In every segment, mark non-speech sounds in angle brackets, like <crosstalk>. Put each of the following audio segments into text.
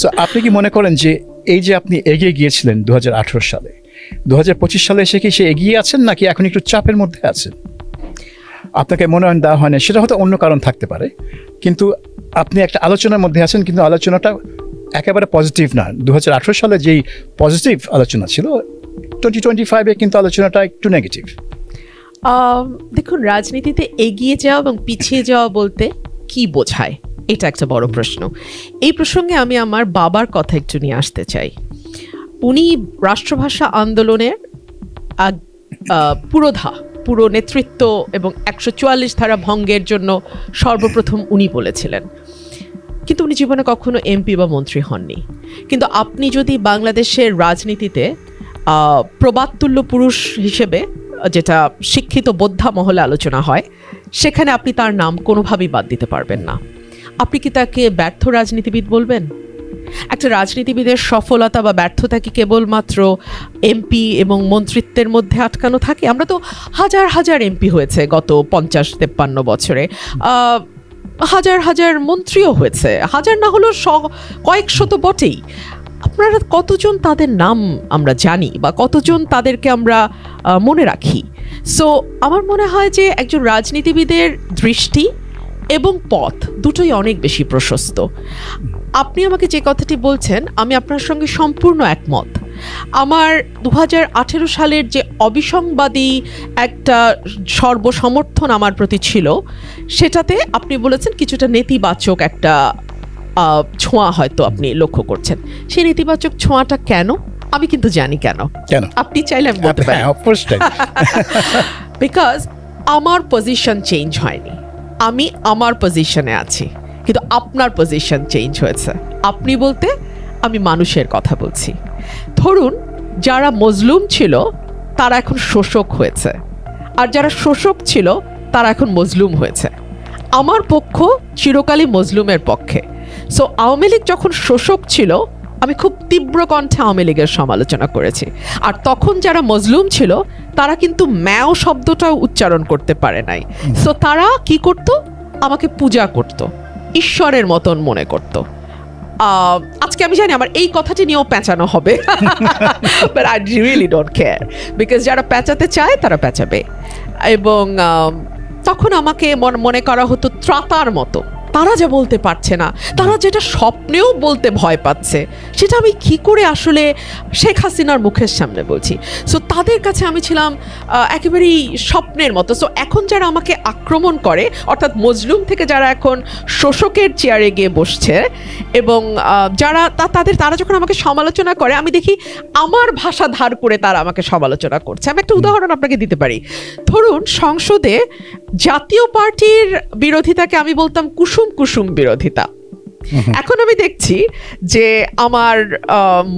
So আপনি কি মনে করেন যে এই যে আপনি এগিয়ে গিয়েছিলেন দু হাজার আঠারো সালে দু হাজার পঁচিশ সালে এসে কি সে এগিয়ে আছেন নাকি এখন একটু চাপের মধ্যে আছেন? আপনাকে মনোনয়ন দেওয়া হয় না, সেটা হয়তো অন্য কারণ থাকতে পারে, কিন্তু আপনি একটা আলোচনার মধ্যে আছেন, কিন্তু আলোচনাটা একেবারে পজিটিভ না। দু হাজার আঠেরো সালে যেই পজিটিভ আলোচনা ছিল টোয়েন্টি টোয়েন্টি ফাইভে কিন্তু আলোচনাটা একটু নেগেটিভ দেখুন, রাজনীতিতে এগিয়ে যাওয়া এবং পিছিয়ে যাওয়া বলতে কি বোঝায়? এটা একটা বড় প্রশ্ন। এই প্রসঙ্গে আমি আমার বাবার কথা একটু নিয়ে আসতে চাই। উনি রাষ্ট্রভাষা আন্দোলনের পুরোধা, পুরো নেতৃত্ব এবং একশো চুয়াল্লিশ ধারা ভঙ্গের জন্য সর্বপ্রথম উনি বলেছিলেন। কিন্তু উনি জীবনে কখনো এমপি বা মন্ত্রী হননি। কিন্তু আপনি যদি বাংলাদেশের রাজনীতিতে প্রবাদতুল্য পুরুষ হিসেবে, যেটা শিক্ষিত বোদ্ধা মহলে আলোচনা হয়, সেখানে আপনি তার নাম কোনোভাবেই বাদ দিতে পারবেন না। আপনি কি তাকে ব্যর্থ রাজনীতিবিদ বলবেন? একটা রাজনীতিবিদের সফলতা বা ব্যর্থতা কি কেবলমাত্র এমপি এবং মন্ত্রিত্বের মধ্যে আটকানো থাকে? আমরা তো হাজার হাজার এমপি হয়েছে গত পঞ্চাশ তেপ্পান্ন বছরে। হাজার হাজার মন্ত্রীও হয়েছে। হাজার না হলেও শ কয়েকশো তো বটেই। আপনারা কতজন তাদের নাম আমরা জানি বা কতজন তাদেরকে আমরা মনে রাখি? সো আমার মনে হয় যে একজন রাজনীতিবিদের দৃষ্টি এবং পথ দুটোই অনেক বেশি প্রশস্ত। আপনি আমাকে যে কথাটি বলছেন আমি আপনার সঙ্গে সম্পূর্ণ একমত। আমার দু হাজার আঠেরো সালের যে অবিসংবাদী একটা সর্বসমর্থন আমার প্রতি ছিল সেটাতে আপনি বলেছেন কিছুটা নেতিবাচক একটা ছোঁয়া হয়তো আপনি লক্ষ্য করছেন। সেই নেতিবাচক ছোঁয়াটা কেন? আমি কিন্তু জানি কেন। কেন? আপনি চাইলে আমি বলতে পারি। হ্যাঁ বিকজ <laughs> আমার পজিশন চেঞ্জ হয়নি। আমি আমার পজিশনে আছি। কিন্তু আপনার পজিশন চেঞ্জ হয়েছে। আপনি বলতে আমি মানুষের কথা বলছি। ধরুন, যারা মজলুম ছিল, তারা এখন শোষক হয়েছে। আর যারা শোষক ছিল, তারা এখন মজলুম হয়েছে। আমার পক্ষ চিরকালই মজলুমের পক্ষে। সো আওয়ামী লীগ যখন শোষক ছিল, আমি খুব তীব্র কণ্ঠে আওয়ামী লীগের সমালোচনা করেছি। আর তখন যারা মজলুম ছিল তারা কিন্তু ম্যাও শব্দটাও উচ্চারণ করতে পারে নাই। সো তারা কি করত? আমাকে পূজা করত। ঈশ্বরের মতন মনে করত। আজকে আমি জানি আমার এই কথাটি নিয়েও পেঁচানো হবে। But I really don't care because যারা পেঁচাতে চায়, তারা পেঁচাবে। এবং তখন আমাকে মন- মনে করা হতো ত্রাতার মতো। তারা যা বলতে পারছে না তারা যেটা স্বপ্নেও বলতে ভয় পাচ্ছে সেটা আমি কি করে আসলে শেখ হাসিনার মুখের সামনে বলছি? সো তাদের কাছে আমি ছিলাম একেবারেই স্বপ্নের মতো। সো এখন যারা আমাকে আক্রমণ করে অর্থাৎ মজলুম থেকে যারা এখন শোষকের চেয়ারে গিয়ে বসছে এবং যারা তা- তাদের তারা যখন আমাকে সমালোচনা করে আমি দেখি আমার ভাষা ধার করে তারা আমাকে সমালোচনা করছে। আমি একটা উদাহরণ আপনাকে দিতে পারি। ধরুন সংসদে জাতীয় পার্টির বিরোধিতাকে আমি বলতাম কুসুম কুসুম বিরোধিতা। এখন আমি দেখছি যে আমার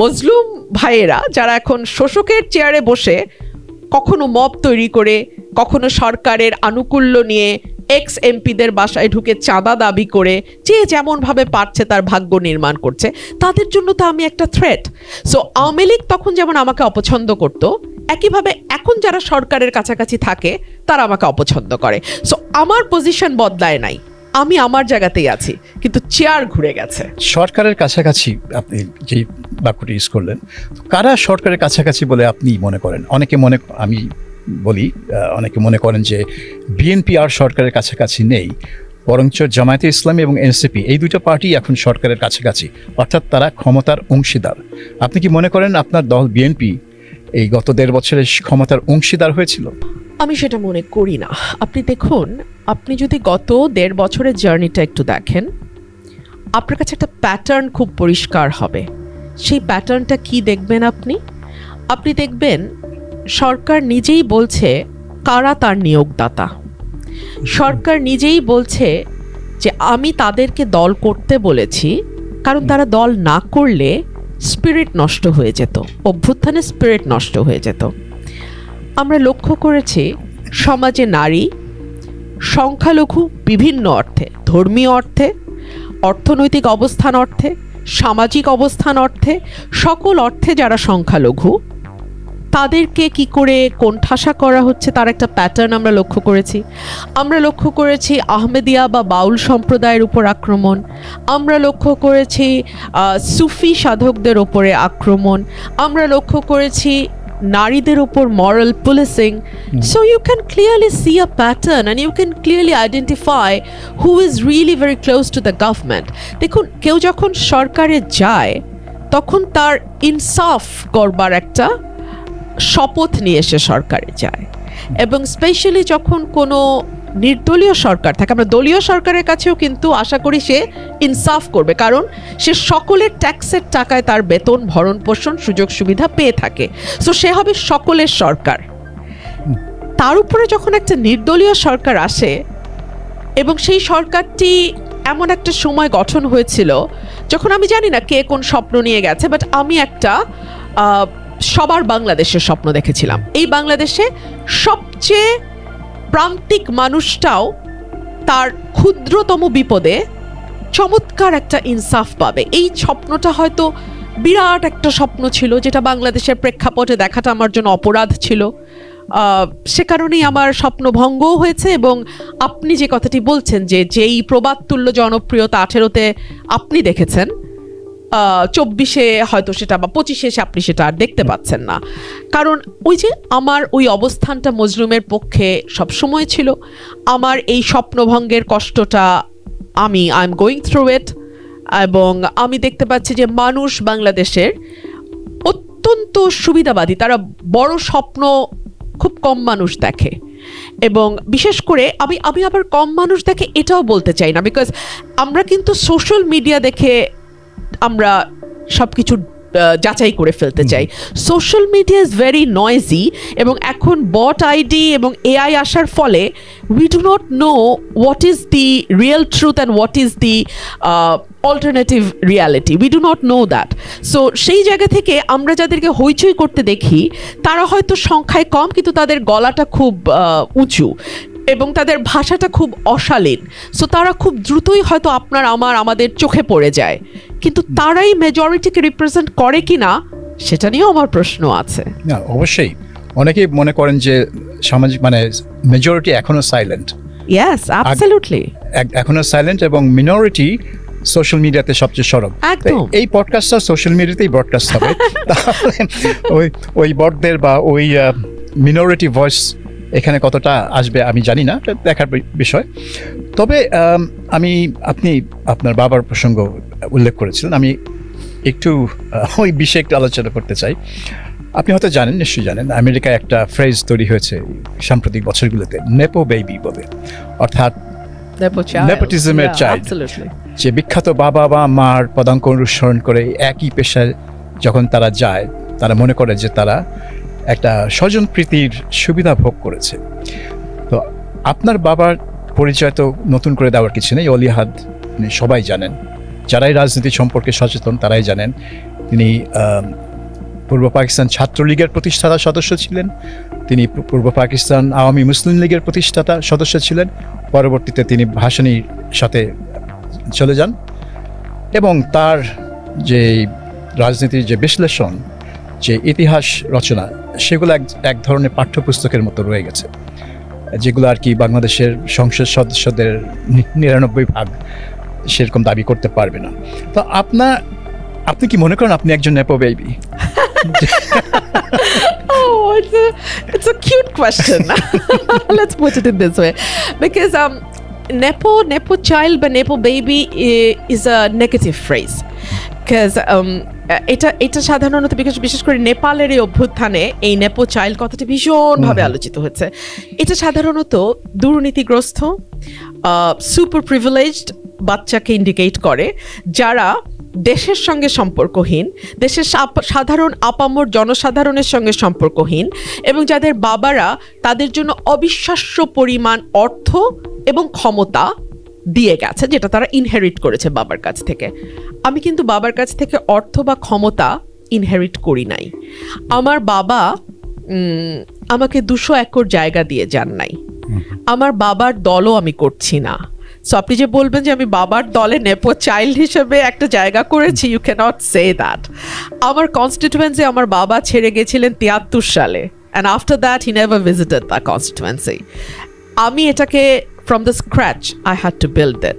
মজলুম ভাইয়েরা যারা এখন শোষকের চেয়ারে বসে কখনো মব তৈরি করে কখনো সরকারের আনুকূল্য নিয়ে এক্স এমপিদের বাসায় ঢুকে চাঁদা দাবি করে যে যেমনভাবে পারছে তার ভাগ্য নির্মাণ করছে তাদের জন্য তো আমি একটা থ্রেট সো আওয়ামী লীগ তখন যেমন আমাকে অপছন্দ করত একইভাবে এখন যারা সরকারের কাছাকাছি থাকে তারা আমাকে অপছন্দ করে। সো আমার পজিশন বদলায় নাই। আমি আমার জায়গাতেই আছি কিন্তু চেয়ার ঘুরে গেছে। সরকারের কাছাকাছি আপনি যেই বাক্যটি ইউজ করলেন কারা সরকারের কাছাকাছি বলে আপনি মনে করেন? অনেকে মনে আমি বলি অনেকে মনে করেন যে বিএনপি আর সরকারের কাছাকাছি নেই বরঞ্চ জামায়াতে ইসলামী এবং এনসিপি এই দুটো পার্টি এখন সরকারের কাছাকাছি অর্থাৎ তারা ক্ষমতার অংশীদার। আপনি কি মনে করেন আপনার দল বিএনপি এই গত দেড় বছরের ক্ষমতার অংশীদার হয়েছিল? আমি সেটা মনে করি না। আপনি দেখুন আপনি যদি গত দেড় বছরের জার্নিটা একটু দেখেন, আপনার কাছে একটা প্যাটার্ন খুব পরিষ্কার হবে। সেই প্যাটার্নটা কি দেখবেন আপনি? আপনি দেখবেন সরকার নিজেই বলছে কারা তার নিয়োগদাতা। সরকার নিজেই বলছে যে আমি তাদেরকে দল করতে বলেছি, কারণ তারা দল না করলে স্পিরিট নষ্ট হয়ে যেত, অভ্যুত্থানে স্পিরিট নষ্ট হয়ে যেত। আমরা লক্ষ্য করেছি সমাজে নারী সংখ্যালঘু বিভিন্ন অর্থে, ধর্মীয় অর্থে, অর্থনৈতিক অবস্থান অর্থে, সামাজিক অবস্থান অর্থে, সকল অর্থে যারা সংখ্যালঘু, তাদেরকে কি করে কোণঠাসা করা হচ্ছে তার একটা প্যাটার্ন আমরা লক্ষ্য করেছি। আমরা লক্ষ্য করেছি আহমেদিয়া বা বাউল সম্প্রদায়ের উপর আক্রমণ। আমরা লক্ষ্য করেছি সুফি সাধকদের ওপরে আক্রমণ। আমরা লক্ষ্য করেছি নারীদের উপর moral policing so you can clearly see a pattern and you can clearly identify who is really very close to the government দেখুন কেউ যখন সরকারে যায় তখন তার ইনসাফ করবার একটা শপথ নিয়ে এসে সরকারে যায়। এবং স্পেশালি যখন কোনো নির্দলীয় সরকার থাকে। আমরা দলীয় সরকারের কাছেও কিন্তু আশা করি সে ইনসাফ করবে। কারণ সে সকলের ট্যাক্সের টাকায় তার বেতন, ভরণ পোষণ, সুযোগ সুবিধা পেয়ে থাকে। সো সে হবে সকলের সরকার। তার উপরে যখন একটা নির্দলীয় সরকার আসে এবং সেই সরকারটি এমন একটা সময় গঠন হয়েছিল, যখন আমি জানি না কে কোন স্বপ্ন নিয়ে গেছে বাট আমি একটা সবার বাংলাদেশের স্বপ্ন দেখেছিলাম। এই বাংলাদেশে সবচেয়ে প্রান্তিক মানুষটাও তার ক্ষুদ্রতম বিপদে চমৎকার একটা ইনসাফ পাবে। এই স্বপ্নটা হয়তো বিরাট একটা স্বপ্ন ছিল, যেটা বাংলাদেশের প্রেক্ষাপটে দেখাটা আমার জন্য অপরাধ ছিল। সে কারণেই আমার স্বপ্ন ভঙ্গও হয়েছে এবং আপনি যে কথাটি বলছেন যে যেই প্রবাদতুল্য জনপ্রিয়তা আঠেরোতে আপনি দেখেছেন চব্বিশে হয়তো সেটা বা পঁচিশে এসে আপনি সেটা আর দেখতে পাচ্ছেন না। কারণ ওই যে আমার ওই অবস্থানটা মজলুমের পক্ষে সবসময় ছিল। আমার এই স্বপ্নভঙ্গের কষ্টটা আমি I am going through it এবং আমি দেখতে পাচ্ছি যে মানুষ বাংলাদেশের অত্যন্ত সুবিধাবাদী, তারা বড় স্বপ্ন খুব কম মানুষ দেখে। এবং বিশেষ করে আমি আমি আবার কম মানুষ দেখে এটাও বলতে চাই না বিকজ আমরা কিন্তু সোশ্যাল মিডিয়া দেখে আমরা সব কিছু যাচাই করে ফেলতে চাই। Social media is very noisy এবং এখন বট আইডি এবং এআই আসার ফলে we do not know what is the real truth and what is the alternative reality we do not know that so সেই জায়গা থেকে আমরা যাদেরকে হইচই করতে দেখি তারা হয়তো সংখ্যায় কম কিন্তু তাদের গলাটা খুব উঁচু। এবং তাদের ভাষাটা খুব অশালীন। সো তারা খুব দ্রুতই হয়তো আপনার আমার আমাদের চোখে পড়ে যায়। কিন্তু তারাই মেজরিটিকে রিপ্রেজেন্ট করে কি না সেটা নিয়েও আমার প্রশ্ন আছে। না অবশ্যই। অনেকেই মনে করেন যে সামাজিক মানে মেজরিটি এখনও সাইলেন্ট ইয়েস অ্যাবসলিউটলি এখনও সাইলেন্ট এবং মিনরিটি সোশ্যাল মিডিয়াতে সবচেয়ে সরব। একদম। এই পডকাস্টটা সোশ্যাল মিডিয়াতেই ব্রডকাস্ট হবে। <laughs> তাহলে ওই ওই বটদের বা ওই মিনরিটি ভয়েস এখানে কতটা আসবে আমি জানি না দেখার বিষয়। তবে আমি আপনি আপনার বাবার প্রসঙ্গ উল্লেখ করেছিলেন। আমি একটু ওই বিষয়ে একটু আলোচনা করতে চাই। আপনি হয়তো জানেন নিশ্চয়ই জানেন আমেরিকায় একটা ফ্রেজ তৈরি হয়েছে সাম্প্রতিক বছরগুলোতে নেপো বেবি বলে। অর্থাৎ Nepotism-এর child. যে বিখ্যাত বাবা বা মার পদাঙ্ক অনুসরণ করে একই পেশায় যখন তারা যায় তারা মনে করে যে তারা একটা স্বজন প্রীতির সুবিধা ভোগ করেছে। তো আপনার বাবার পরিচয় তো নতুন করে দেওয়ার কিছু নেই, অলিহাদ সবাই জানেন। যারাই রাজনীতি সম্পর্কে সচেতন তারাই জানেন। তিনি পূর্ব পাকিস্তান ছাত্রলীগের প্রতিষ্ঠাতা সদস্য ছিলেন। তিনি পূর্ব পাকিস্তান আওয়ামী মুসলিম লীগের প্রতিষ্ঠাতা সদস্য ছিলেন। পরবর্তীতে তিনি ভাসানির সাথে চলে যান। এবং তার যে রাজনীতির যে বিশ্লেষণ, যে ইতিহাস রচনা সেগুলো এক এক ধরনের পাঠ্যপুস্তকের মতো রয়ে গেছে যেগুলো আর কি বাংলাদেশের সংসদ সদস্যদের নিরানব্বই ভাগ সেরকম দাবি করতে পারবে না। তো আপনার আপনি কি মনে করেন আপনি একজন nepo baby? <laughs> Oh, it's a it's a cute question. <laughs> Let's put it in this way, because um, nepo nepo child বা nepo baby i- is a negative phrase. Because um, এটা এটা সাধারণত বিশেষ করে নেপালের এই অভ্যুত্থানে এই নেপো চাইল্ড কথাটি ভীষণভাবে আলোচিত হচ্ছে এটা সাধারণত দুর্নীতিগ্রস্ত সুপার প্রিভিলেজড বাচ্চাকে ইন্ডিকেট করে যারা দেশের সঙ্গে সম্পর্কহীন দেশের সাধারণ আপামর জনসাধারণের সঙ্গে সম্পর্কহীন এবং যাদের বাবারা তাদের জন্য অবিশ্বাস্য পরিমাণ অর্থ এবং ক্ষমতা দিয়ে গেছে যেটা তারা ইনহেরিট করেছে বাবার কাছ থেকে। আমি কিন্তু বাবার কাছ থেকে অর্থ বা ক্ষমতা ইনহেরিট করি নাই। আমার বাবা আমাকে দুশো একর জায়গা দিয়ে যান নাই। আমার বাবার দলও আমি করছি না। সো আপনি যে বলবেন যে আমি বাবার দলে নেপো চাইল্ড হিসেবে একটা জায়গা করেছি ইউ ক্যানট সে দ্যাট আমার কনস্টিটুয়েন্সি আমার বাবা ছেড়ে গেছিলেন তিয়াত্তর সালে and after that he never visited the constituency আমি এটাকে from the scratch I had to build that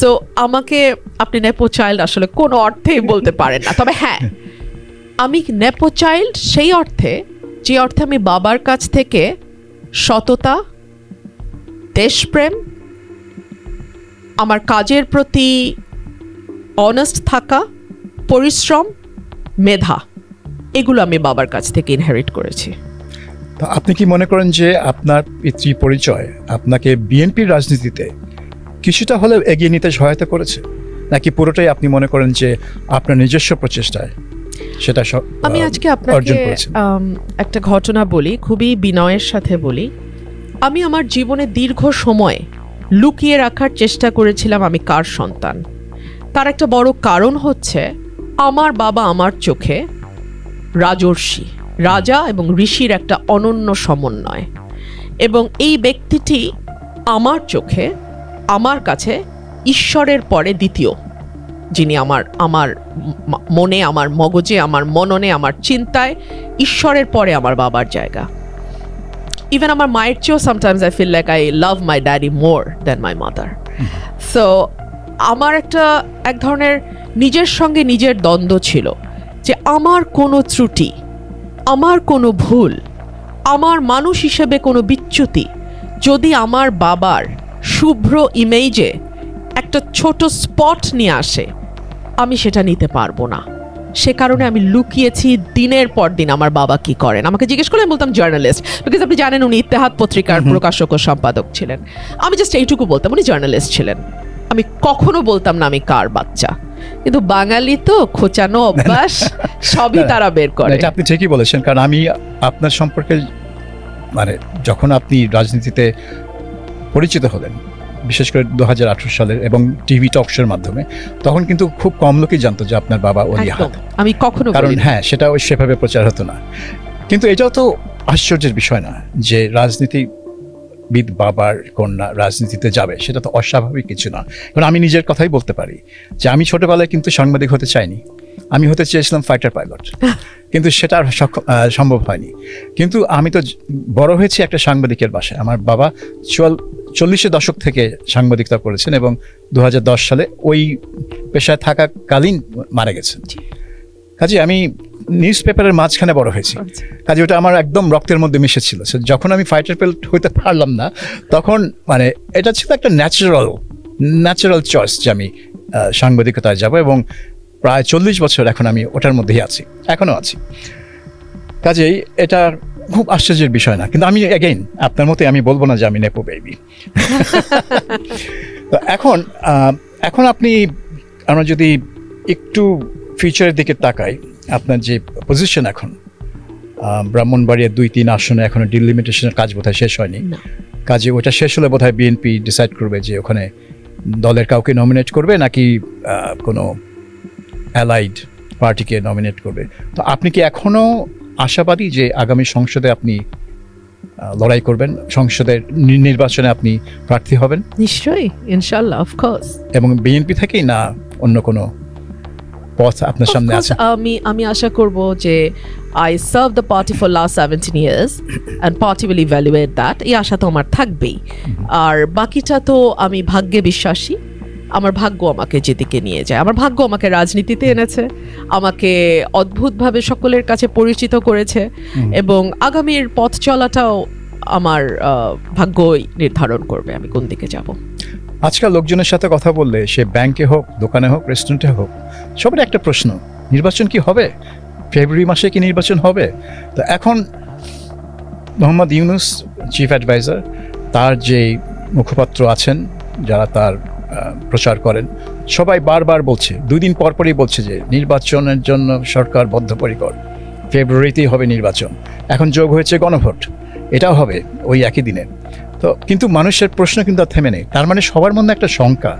so আমাকে, আপনি নেপো চাইল্ড আসলে কোনো অর্থেই বলতে পারেন না। তবে হ্যাঁ আমি নেপো চাইল্ড সেই অর্থে, যে অর্থে আমি বাবার কাছ থেকে সততা, দেশপ্রেম, আমার কাজের প্রতি অনেস্ট থাকা, পরিশ্রম, মেধা, এগুলো আমি বাবার কাছ থেকে ইনহেরিট করেছি। তো আপনি কি মনে করেন যে আপনার পিতৃ পরিচয় আপনাকে বিএনপির রাজনীতিতে কিছুটা হলেও এগিয়ে নিতে সহায়তা করেছে? নাকি পুরোটাই আপনি মনে করেন যে আপনার নিজস্ব প্রচেষ্টায় সেটা আমি আজকে আপনাকে একটা ঘটনা বলি খুবই বিনয়ের সাথে বলি। আমি আমার জীবনে দীর্ঘ সময় লুকিয়ে রাখার চেষ্টা করেছিলাম আমি কার সন্তান। তার একটা বড় কারণ হচ্ছে আমার বাবা আমার চোখে রাজর্ষি। রাজা এবং ঋষির একটা অনন্য সমন্বয়। এবং এই ব্যক্তিটি আমার চোখে, আমার কাছে ঈশ্বরের পরে দ্বিতীয়। যিনি আমার আমার মনে, আমার মগজে, আমার মননে, আমার চিন্তায় ঈশ্বরের পরে আমার বাবার জায়গা। ইভেন আমার মায়ের চেয়েও sometimes I feel like I love my daddy more than my mother so আমার একটা এক ধরনের নিজের সঙ্গে নিজের দ্বন্দ্ব ছিল যে আমার কোনো ত্রুটি আমার কোনো ভুল আমার মানুষ হিসেবে কোনো বিচ্যুতি যদি আমার বাবার শুভ্র ইমেজে একটা ছোট স্পট নিয়ে আসে আমি সেটা নিতে পারব না। সে কারণে আমি লুকিয়েছি দিনের পর দিন আমার বাবা কি করেন। আমাকে জিজ্ঞেস করলে আমি বলতাম জার্নালিস্ট বিকজ আপনি জানেন উনি ইত্তেহাদ পত্রিকার প্রকাশক ও সম্পাদক ছিলেন। আমি জাস্ট এইটুকু বলতাম উনি জার্নালিস্ট ছিলেন। আমি কখনো বলতাম না আমি কার বাচ্চা। কিন্তু বাঙালি তো খোঁচানো অভ্যাস সবই তারা বের করে। এটা আপনি ঠিকই বলেছেন কারণ আমি আপনার সম্পর্কে মানে যখন আপনি রাজনীতিতে পরিচিত হলেন বিশেষ করে দু হাজার আঠারো সালের এবং টিভি টক শোর মাধ্যমে তখন কিন্তু খুব কম লোকই জানতো যে আপনার বাবা হাত আমি কখনো কারণ হ্যাঁ সেটা সেভাবে প্রচার হতো না। কিন্তু এটাও তো আশ্চর্যের বিষয় না যে রাজনীতিবিদ বাবার কন্যা রাজনীতিতে যাবে সেটা তো অস্বাভাবিক কিছু না। কারণ আমি নিজের কথাই বলতে পারি যে আমি ছোটোবেলায় কিন্তু সাংবাদিক হতে চাইনি। আমি হতে চেয়েছিলাম ফাইটার পাইলট <laughs> কিন্তু সেটা আর সম্ভব হয়নি। কিন্তু আমি তো বড় হয়েছি একটা সাংবাদিকের বাসায়। আমার বাবা চুয়াল চল্লিশের দশক থেকে সাংবাদিকতা করেছেন এবং দু হাজার দশ সালে ওই পেশায় থাকাকালীন মারা গেছেন। কাজে আমি নিউজ পেপারের মাঝখানে বড় হয়েছি। আচ্ছা। কাজে ওটা আমার একদম রক্তের মধ্যে মিশেছিল। যখন আমি ফাইটার পেল্ট হইতে পারলাম না তখন মানে এটা ছিল একটা ন্যাচারাল ন্যাচারাল চয়েস যে আমি সাংবাদিকতায় যাব এবং প্রায় চল্লিশ বছর এখন আমি ওটার মধ্যেই আছি এখনও আছি। কাজেই এটা খুব আশ্চর্যের বিষয় না কিন্তু আমি এগেইন আপনার মতে আমি বলব না যে আমি নেপো বেবি <laughs> তো এখন এখন আপনি আমরা যদি একটু ফিউচারের দিকে তাকাই আপনার যে পজিশন এখন আহ, ব্রাহ্মণবাড়িয়ার দুই তিন আসনে এখনও ডিলিমিটেশনের কাজ বোধহয় শেষ হয়নি। কাজে ওটা শেষ হলে বোধহয় বিএনপি ডিসাইড করবে যে ওখানে দলের কাউকে নমিনেট করবে নাকি কোনো অ্যালাইড পার্টিকে নমিনেট করবে। তো আপনি কি এখনও আশাবাদী যে আগামী সংসদে আপনি লড়াই করবেন সংসদের নির্বাচনে আপনি প্রার্থী হবেন? নিশ্চয়ই ইনশাল্লাহ অফকোর্স এবং বিএনপি থেকেই না অন্য কোনো পথ আপনার সামনে আছে। আমি আমি আশা করব যে I serve the party for last seventeen years and party will evaluate that এই আশা তো আমার থাকবেই। আর বাকিটা তো আমি ভাগ্যে বিশ্বাসী। আমার ভাগ্য আমাকে যেদিকে নিয়ে যায়। আমার ভাগ্য আমাকে রাজনীতিতে এনেছে আমাকে অদ্ভুতভাবে সকলের কাছে পরিচিত করেছে এবং আগামীর পথ চলাটাও আমার ভাগ্যই নির্ধারণ করবে আমি কোন দিকে যাব। আজকাল লোকজনের সাথে কথা বললে সে ব্যাংকে হোক দোকানে হোক রেস্টুরেন্টে হোক সবার একটা প্রশ্ন, নির্বাচন কি হবে? ফেব্রুয়ারি মাসে কি নির্বাচন হবে? তো এখন মোহাম্মদ ইউনুস চিফ অ্যাডভাইজার তার যে মুখপাত্র আছেন, যারা তার প্রচার করেন, সবাই বারবার বলছে, দুই দিন পর পরই বলছে যে নির্বাচনের জন্য সরকার বদ্ধপরিকর। ফেব্রুয়ারিতেই হবে নির্বাচন। এখন যোগ হয়েছে গণভোট। এটাও হবে ওই একই দিনে। তো কিন্তু মানুষের প্রশ্ন কিন্তু আর থেমে নেই। তার মানে সবার মধ্যে একটা শঙ্কা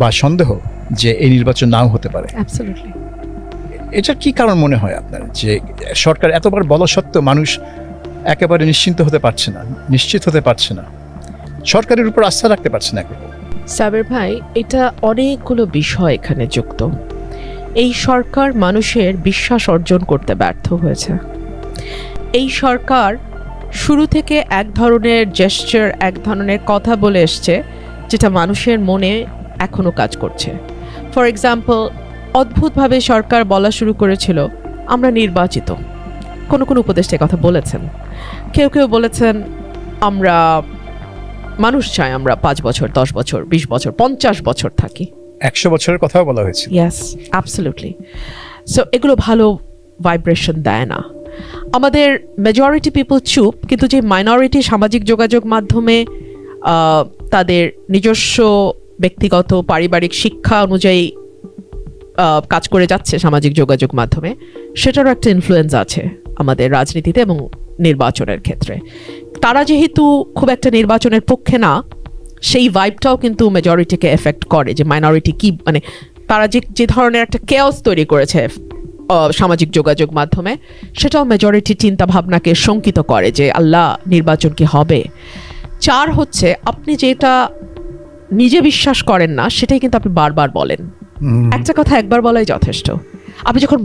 বা সন্দেহ যে এই নির্বাচন নাও হতে পারে। এটার কি কারণ মনে হয় আপনার? যে সরকার এতবার বলা সত্ত্বেও মানুষ একেবারে নিশ্চিন্ত হতে পারছে না নিশ্চিত হতে পারছে না। সরকারের উপর আস্থা রাখতে পারছে না। সাবের ভাই এটা অনেকগুলো বিষয় এখানে যুক্ত। এই সরকার মানুষের বিশ্বাস অর্জন করতে ব্যর্থ হয়েছে। এই সরকার শুরু থেকে এক ধরনের জেস্টার এক ধরনের কথা বলে এসছে যেটা মানুষের মনে এখনও কাজ করছে। ফর এক্সাম্পল অদ্ভুতভাবে সরকার বলা শুরু করেছিল আমরা নির্বাচিত। কোনো কোনো উপদেষ্টা কথা বলেছেন। কেউ কেউ বলেছেন আমরা মানুষ চাই আমরা পাঁচ বছর দশ বছর বিশ বছর পঞ্চাশ বছর থাকি। একশো বছরের কথাও বলা হয়েছে ইয়াস অ্যাবসলিউটলি সো এগুলো ভালো ভাইব্রেশন দেয় না। আমাদের মেজরিটি পিপল চুপ কিন্তু যে মাইনরিটি সামাজিক যোগাযোগ মাধ্যমে তাদের নিজস্ব ব্যক্তিগত পারিবারিক শিক্ষা অনুযায়ী কাজ করে যাচ্ছে সামাজিক যোগাযোগ মাধ্যমে, সেটারও একটা ইনফ্লুয়েন্স আছে আমাদের রাজনীতিতে এবং নির্বাচনের ক্ষেত্রে। তারা যেহেতু খুব একটা নির্বাচনের পক্ষে না, সেই ভাইবটাও কিন্তু মেজরিটিকে এফেক্ট করে যে মাইনরিটি কি মানে তারা যে যে ধরনের একটা কেওস তৈরি করেছে সামাজিক যোগাযোগ মাধ্যমে, সেটাও মেজরিটি চিন্তা ভাবনাকে শঙ্কিত করে যে আল্লাহ নির্বাচন কি হবে। চার হচ্ছে, আপনি যেটা নিজে বিশ্বাস করেন না সেটাই কিন্তু আপনি বারবার বলেন। একটা কথা একবার বলাই যথেষ্ট। আপনি যখন